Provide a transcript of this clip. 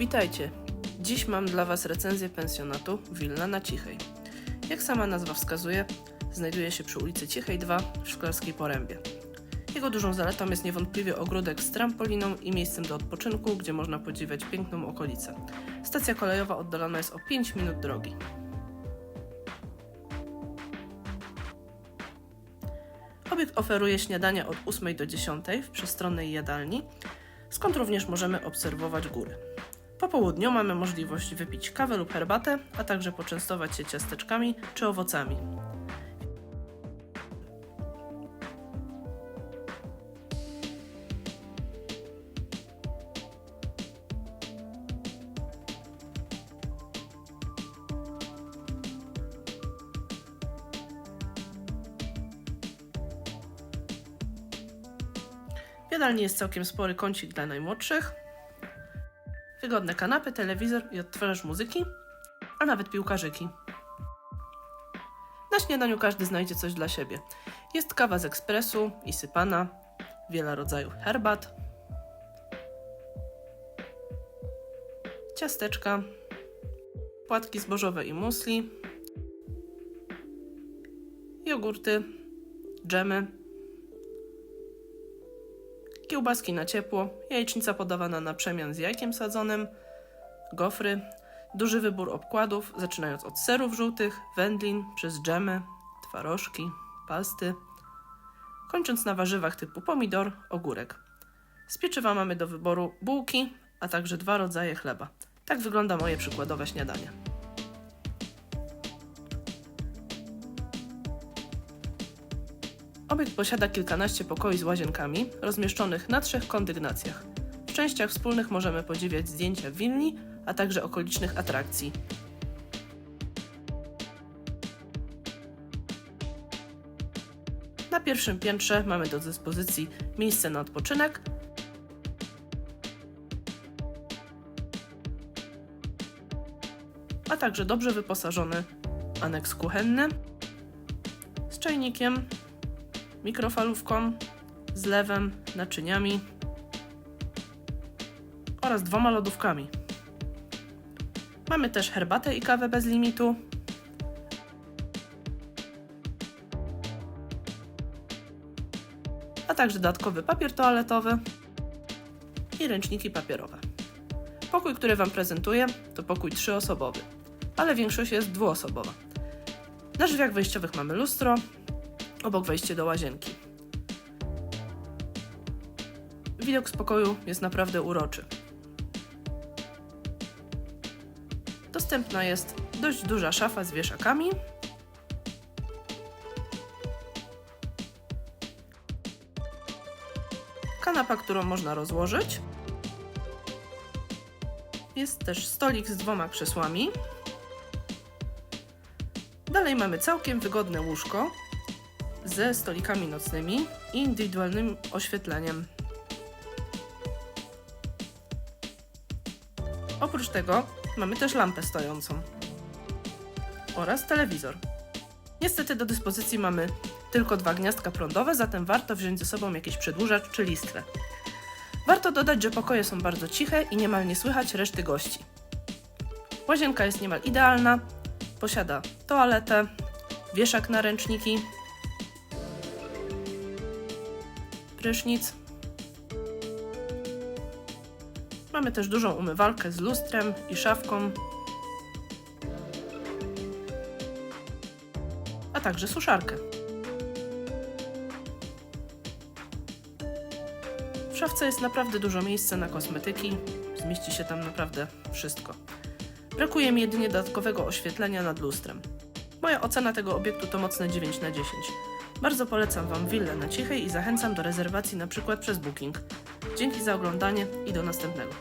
Witajcie! Dziś mam dla Was recenzję pensjonatu Wilna na Cichej. Jak sama nazwa wskazuje, znajduje się przy ulicy Cichej 2 w Szklarskiej Porębie. Jego dużą zaletą jest niewątpliwie ogródek z trampoliną i miejscem do odpoczynku, gdzie można podziwiać piękną okolicę. Stacja kolejowa oddalona jest o 5 minut drogi. Obiekt oferuje śniadania od 8 do 10 w przestronnej jadalni, skąd również możemy obserwować góry. Po południu mamy możliwość wypić kawę lub herbatę, a także poczęstować się ciasteczkami czy owocami. W jadalni jest całkiem spory kącik dla najmłodszych, wygodne kanapy, telewizor i odtwarzacz muzyki, a nawet piłkarzyki. Na śniadaniu każdy znajdzie coś dla siebie. Jest kawa z ekspresu i sypana, wiele rodzajów herbat, ciasteczka, płatki zbożowe i musli, jogurty, dżemy, kiełbaski na ciepło, jajecznica podawana na przemian z jajkiem sadzonym, gofry, duży wybór obkładów, zaczynając od serów żółtych, wędlin, przez dżemy, twarożki, pasty, kończąc na warzywach typu pomidor, ogórek. Z pieczywa mamy do wyboru bułki, a także dwa rodzaje chleba. Tak wygląda moje przykładowe śniadanie. Obiekt posiada kilkanaście pokoi z łazienkami, rozmieszczonych na trzech kondygnacjach. W częściach wspólnych możemy podziwiać zdjęcia willi, a także okolicznych atrakcji. Na pierwszym piętrze mamy do dyspozycji miejsce na odpoczynek, a także dobrze wyposażony aneks kuchenny z czajnikiem, mikrofalówką, zlewem, naczyniami oraz dwoma lodówkami. Mamy też herbatę i kawę bez limitu. A także dodatkowy papier toaletowy i ręczniki papierowe. Pokój, który Wam prezentuję, to pokój trzyosobowy, ale większość jest dwuosobowa. Na drzwiach wejściowych mamy lustro, obok wejście do łazienki. Widok z pokoju jest naprawdę uroczy. Dostępna jest dość duża szafa z wieszakami. Kanapa, którą można rozłożyć. Jest też stolik z dwoma krzesłami. Dalej mamy całkiem wygodne łóżko ze stolikami nocnymi i indywidualnym oświetleniem. Oprócz tego mamy też lampę stojącą oraz telewizor. Niestety do dyspozycji mamy tylko dwa gniazdka prądowe, zatem warto wziąć ze sobą jakiś przedłużacz czy listwę. Warto dodać, że pokoje są bardzo ciche i niemal nie słychać reszty gości. Łazienka jest niemal idealna, posiada toaletę, wieszak na ręczniki, prysznic. Mamy też dużą umywalkę z lustrem i szafką, a także suszarkę. W szafce jest naprawdę dużo miejsca na kosmetyki, zmieści się tam naprawdę wszystko. Brakuje mi jedynie dodatkowego oświetlenia nad lustrem. Moja ocena tego obiektu to mocne 9 na 10. Bardzo polecam Wam willę na cichej i zachęcam do rezerwacji na przykład przez Booking. Dzięki za oglądanie i do następnego.